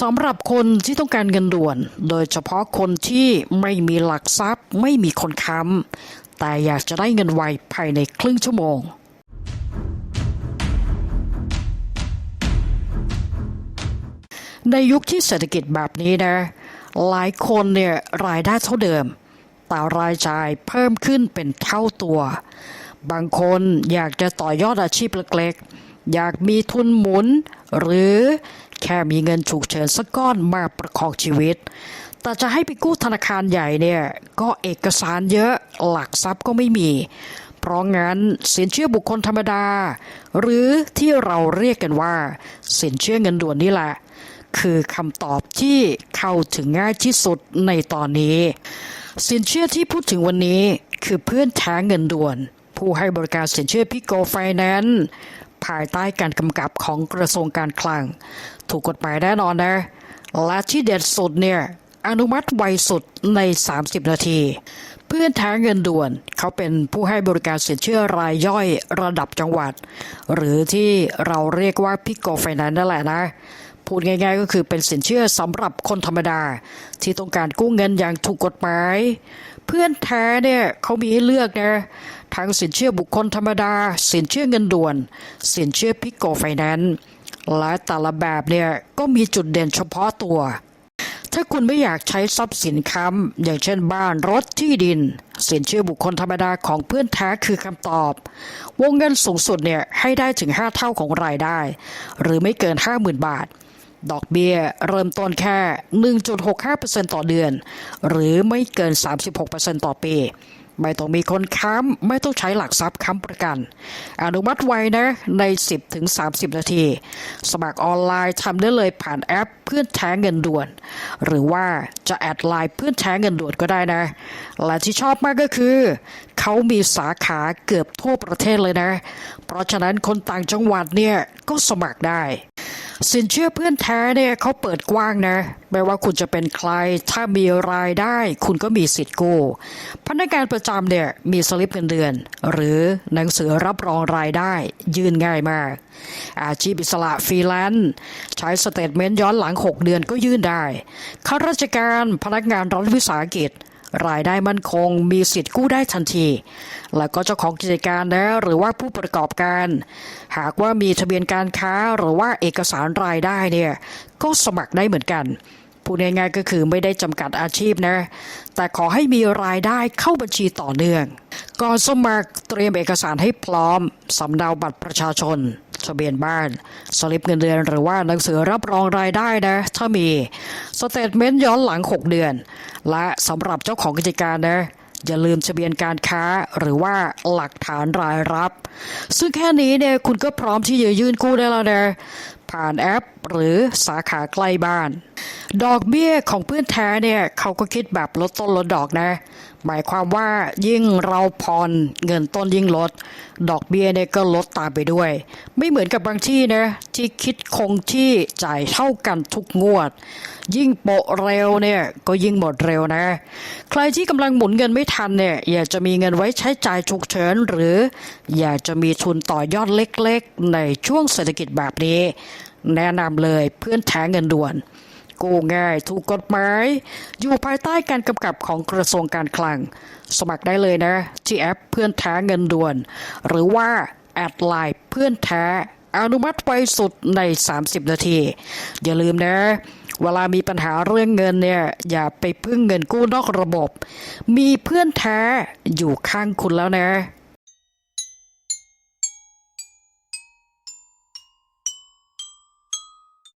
สำหรับคนที่ต้องการเงินด่วน โดยเฉพาะคนที่ไม่มีหลักทรัพย์ ไม่มีคนค้ำแต่อยากจะได้เงินไวภายในครึ่งชั่วโมงในยุคที่เศรษฐกิจแบบนี้นะ หลายคนเนี่ยรายได้เท่าเดิม แต่รายจ่ายเพิ่มขึ้นเป็นเท่าตัว บางคนอยากจะต่อยอดอาชีพเล็ก อยากมีทุนหมุน หรือแค่มีเงินฉุกเฉินสักก้อนมาประคองชีวิต แต่จะให้ไปกู้ธนาคารใหญ่เนี่ย ก็เอกสารเยอะหลักทรัพย์ก็ไม่มี เพราะงั้นสินเชื่อบุคคลธรรมดา หรือที่เราเรียกกันว่า สินเชื่อเงินด่วนนี่แหละคือคำตอบที่เข้าถึงง่ายที่สุดในตอนนี้ สินเชื่อที่พูดถึงวันนี้คือเพื่อนแท้เงินด่วน ผู้ให้บริการสินเชื่อพิโกไฟแนนซ์ ภายใต้การกำกับของกระทรวงการคลัง ถูกกฎหมายแน่นอนนะ และที่เด็ดสุดเนี่ย อนุมัติไวสุดใน 30 นาที เพื่อนแท้เงินด่วนเขาเป็นผู้ให้บริการสินเชื่อรายย่อยระดับจังหวัด หรือที่เราเรียกว่าพิโกไฟแนนซ์นั่นแหละนะ พูดง่ายๆ ก็คือเป็นสินเชื่อสำหรับคนธรรมดา ที่ต้องการกู้เงินอย่างถูกกฎหมาย เพื่อนแท้เนี่ยเขามีให้เลือกนะทั้งสินเชื่อบุคคลธรรมดา สินเชื่อเงินด่วน สินเชื่อพิกโกไฟแนนซ์และแต่ละแบบเนี่ยก็มีจุดเด่นเฉพาะตัว ถ้าคุณไม่อยากใช้ทรัพย์สินค้ำอย่างเช่นบ้านรถที่ดิน สินเชื่อบุคคลธรรมดาของเพื่อนแท้คือคำตอบ วงเงินสูงสุดเนี่ยให้ได้ถึง 5 เท่าของรายได้ หรือไม่เกิน 50,000 บาท ดอกเบี้ยเริ่มต้นแค่ 1.65%ต่อเดือน หรือไม่เกิน 36%ต่อปี ไม่ต้องมีคนค้ำไม่ต้องใช้หลักทรัพย์ค้ำประกัน อนุมัติไวนะใน 10-30 นาที สมัครออนไลน์ทำได้เลยผ่านแอปเพื่อนแท้เงินด่วน หรือว่าจะแอดไลน์เพื่อนแท้เงินด่วนก็ได้นะ และที่ชอบมากก็คือ เขามีสาขาเกือบทั่วประเทศเลยนะ เพราะฉะนั้นคนต่างจังหวัดเนี่ยก็สมัครได้ สินเชื่อเพื่อนแท้เนี่ยเขาเปิดกว้างนะไม่ว่าคุณจะเป็นใคร ถ้ามีรายได้ คุณก็มีสิทธิ์กู้ พนักงานประจำเนี่ยมีสลิปเงินเดือน หรือหนังสือรับรองรายได้ยื่นง่ายมาก อาชีพอิสระฟรีแลนซ์ใช้สเตทเมนต์ย้อนหลัง 6 เดือนก็ยื่นได้ข้าราชการพนักงานรัฐวิสาหกิจ รายได้มั่นคง มีสิทธิ์กู้ได้ทันที แล้วก็เจ้าของกิจการนะหรือว่าผู้ประกอบการ หากว่ามีทะเบียนการค้าหรือว่าเอกสารรายได้เนี่ยก็สมัครได้เหมือนกันพูดง่ายๆก็คือไม่ได้จำกัดอาชีพนะ แต่ขอให้มีรายได้เข้าบัญชีต่อเนื่อง ก่อนสมัครเตรียมเอกสารให้พร้อมสำเนาบัตรประชาชน ทะเบียนบ้าน สลิปเงินเดือนหรือว่าหนังสือรับรองรายได้นะ ถ้ามีสเตทเมนต์ย้อนหลัง 6 เดือน และสำหรับเจ้าของกิจการนะอย่าลืมทะเบียนการค้าหรือว่าหลักฐานรายรับ ซึ่งแค่นี้เนี่ยคุณก็พร้อมที่จะยื่นกู้ได้แล้วนะ ผ่านแอป หรือสาขาใกล้บ้าน ดอกเบี้ยของเพื่อนแท้เนี่ยเขาก็คิดแบบลดต้นลดดอกนะ หมายความว่ายิ่งเราผ่อนเงินต้นยิ่งลด ดอกเบี้ยเนี่ยก็ลดตามไปด้วย ไม่เหมือนกับบางที่นะที่คิดคงที่จ่ายเท่ากันทุกงวด ยิ่งโปะเร็วเนี่ยก็ยิ่งหมดเร็วนะ ใครที่กำลังหมุนเงินไม่ทันเนี่ยอยากจะมีเงินไว้ใช้จ่ายฉุกเฉินหรือ อยากจะมีทุนต่อยอดเล็กๆ ในช่วงเศรษฐกิจแบบนี้ แนะนำเลยเพื่อนแท้เงินด่วนกู้ง่ายถูกกฎหมาย อยู่ภายใต้การกำกับของกระทรวงการคลัง สมัครได้เลยนะที่แอปเพื่อนแท้เงินด่วน หรือว่า แอดไลน์เพื่อนแท้ อนุมัติไวสุดใน 30 นาที อย่าลืมนะ เวลามีปัญหาเรื่องเงินเนี่ย อย่าไปพึ่งเงินกู้นอกระบบ มีเพื่อนแท้อยู่ข้างคุณแล้วนะ